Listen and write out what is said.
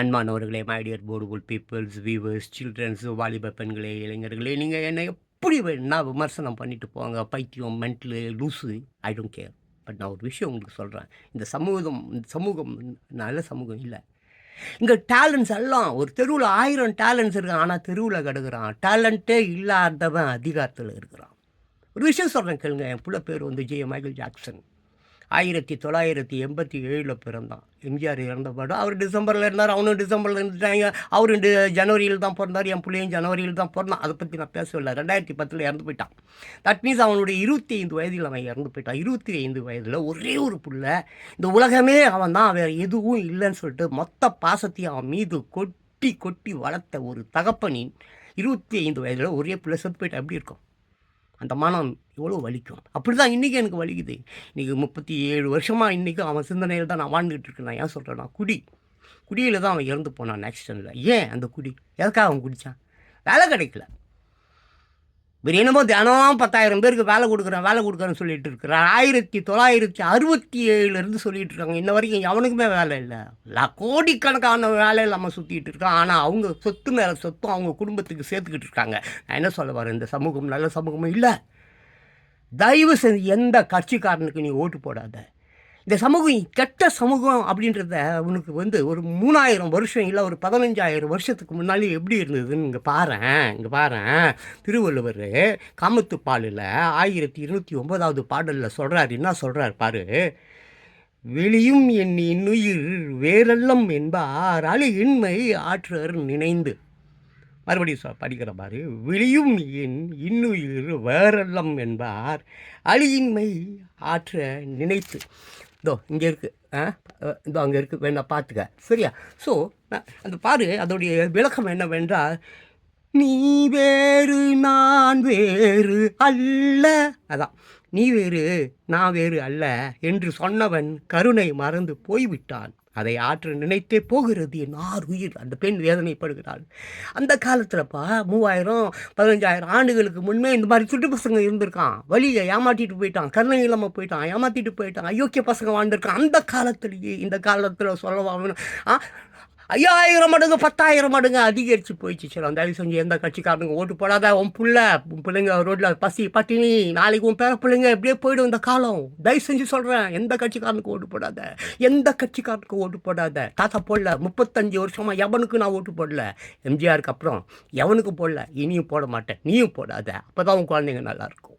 அன்பானவர்களே மைடியர் போர்டுபுல் peoples viewers childrens வாலிப பெண்களே இளைஞர்களே நீங்கள் என்னை எப்படி வேணா விமர்சனம் பண்ணிட்டு போங்க பைத்தியம் mental loose I don't care but நான் ஒரு விஷயம் உங்களுக்கு சொல்கிறேன் இந்த சமூகம் இந்த சமூகம் நல்ல சமூகம் இல்லை. இங்கே டேலண்ட்ஸ் எல்லாம் ஒரு தெருவில் ஆயிரம் டேலண்ட்ஸ் இருக்கான் ஆனால் தெருவில் கிடக்குறான். டேலண்ட்டே இல்லாதவன் அதிகாரத்தில் இருக்கிறான். ஒரு விஷயம் சொல்கிறேன் கேளுங்க. என் புள்ள பேர் வந்து ஜே மைக்கேல் ஜாக்சன் ஆயிரத்தி தொள்ளாயிரத்தி எண்பத்தி ஏழில் பிறந்தான். எம்ஜிஆர் இறந்த படம் அவர் டிசம்பரில் இருந்தார் அவனும் டிசம்பரில் இருந்துட்டாங்க. அவரும் ஜனவரியில் தான் பிறந்தார் என் பிள்ளையும் ஜனவரியில் தான் பிறந்தான். அதை பற்றி நான் பேசவில்லை. ரெண்டாயிரத்தி பத்தில் இறந்து போயிட்டான். தட் மீன்ஸ் அவனுடைய இருபத்தி ஐந்து வயதில் அவன் இறந்து போயிட்டான். இருபத்தி ஐந்து வயதில் ஒரே ஒரு புள்ள. இந்த உலகமே அவன் தான். வேறு எதுவும் இல்லைன்னு சொல்லிட்டு மொத்த பாசத்தையும் அவன் மீது கொட்டி கொட்டி வளர்த்த ஒரு தகப்பனின் இருபத்தி ஐந்து வயதில் ஒரே பிள்ளை செத்து போயிட்டா. எப்படி இருக்கும்? அந்த மனம் எவ்வளோ வலிக்கும்? அப்படி தான் இன்றைக்கி எனக்கு வலிக்குது. இன்றைக்கி முப்பத்தி ஏழு வருஷமாக இன்றைக்கும் அவன் சிந்தனையில் தான் நான் வாழ்ந்துகிட்டு இருக்கேன். நான் ஏன் சொல்கிறேன்னா குடி. குடியில் தான் அவன் இறந்து போனான். ஆக்சிடெண்ட்டில் ஏன் அந்த குடி? எதுக்காக அவன் குடித்தான் வேலை கிடைக்கல. இவர் என்னமோ தினம் பத்தாயிரம் பேருக்கு வேலை கொடுக்குறேன் வேலை கொடுக்குறேன்னு சொல்லிட்டு இருக்கிறார் ஆயிரத்தி தொள்ளாயிரத்தி அறுபத்தி ஏழுலேருந்து சொல்லிட்டு இருக்காங்க. இன்ன வரைக்கும் எவனுக்குமே வேலை இல்லை. லா- கோடிக்கணக்கான வேலை இல்லாமல் சுற்றிட்டு இருக்கான் ஆனால் அவங்க சொத்து மேலே சொத்தும் அவங்க குடும்பத்துக்கு சேர்த்துக்கிட்டு இருக்காங்க. நான் என்ன சொல்ல வரேன்? இந்த சமூகம் நல்ல சமூகமும் இல்லை. தயவு செஞ்சு எந்த கட்சிக்காரனுக்கு நீ ஓட்டு போடாத. இந்த சமூகம் கெட்ட சமூகம் அப்படின்றத உனக்கு வந்து ஒரு மூணாயிரம் வருஷம் இல்லை ஒரு பதினஞ்சாயிரம் வருஷத்துக்கு முன்னாடி எப்படி இருந்ததுன்னு இங்கே பாரேன். இங்கே பாரேன். திருவள்ளுவர் காமத்துப்பாலில் ஆயிரத்தி இருநூற்றி ஒன்பதாவது பாடலில் சொல்கிறார் என்ன சொல்கிறார் பாரு? வெளியும் என் இன்னுயிர் வேறெல்லம் என்பார் அழு இன்மை ஆற்றர் நினைந்து. மறுபடியும் படிக்கிற பாரு. விழியும் என் இன்னுயிர் வேறெல்லம் என்பார் அழியின்மை ஆற்ற நினைத்து. இதோ இங்கே இருக்குது ஆ? இதோ அங்கே இருக்குது வேணா பார்த்துக்க சரியா? ஸோ அந்த பாரு அதோடைய விளக்கம் என்னவென்றால் நீ வேறு நான் வேறு அல்ல. அதான். நீ வேறு நான் வேறு அல்ல என்று சொன்னவன் கருணை மறந்து போய்விட்டான். அதை ஆற்ற நினைத்தே போகிறது என் ஆறு உயிர். அந்த பெண் வேதனைப்படுகிறாள். அந்த காலத்தில்ப்பா மூவாயிரம் பதினஞ்சாயிரம் ஆண்டுகளுக்கு முன்னே இந்த மாதிரி சுட்டு பசங்க இருந்திருக்கான். வழியை ஏமாற்றிட்டு போயிட்டான். கருணை இல்லாமல் போயிட்டான். ஏமாற்றிட்டு போயிட்டான். அயோக்கிய பசங்க வாழ்ந்திருக்கான். அந்த காலத்திலேயே இந்த காலத்தில் சொல்லவா ஆ ஐயாயிரம் மடங்கு பத்தாயிரம் மடங்கு அதிகரித்து போயிடுச்சு சரி அந்த தயவு செஞ்சு எந்த கட்சிக்காரனுங்க ஓட்டு போடாத உன் பிள்ளை உன் பிள்ளைங்க ரோட்டில் பசி பட்டினி நாளைக்கு உன் பேர பிள்ளைங்க எப்படியே போயிடும் இந்த காலம். தயவு செஞ்சு சொல்கிறேன் எந்த கட்சிக்காரனுக்கு ஓட்டு போடாத எந்த கட்சிக்காரனுக்கு ஓட்டு போடாத. தாத்தா போடல முப்பத்தஞ்சு வருஷமாக எவனுக்கு நான் ஓட்டு போடல? எம்ஜிஆருக்கு அப்புறம் எவனுக்கு போடல? இனியும் போட மாட்டேன் நீயும் போடாத. அப்போ தான் உன் குழந்தைங்க நல்லாயிருக்கும்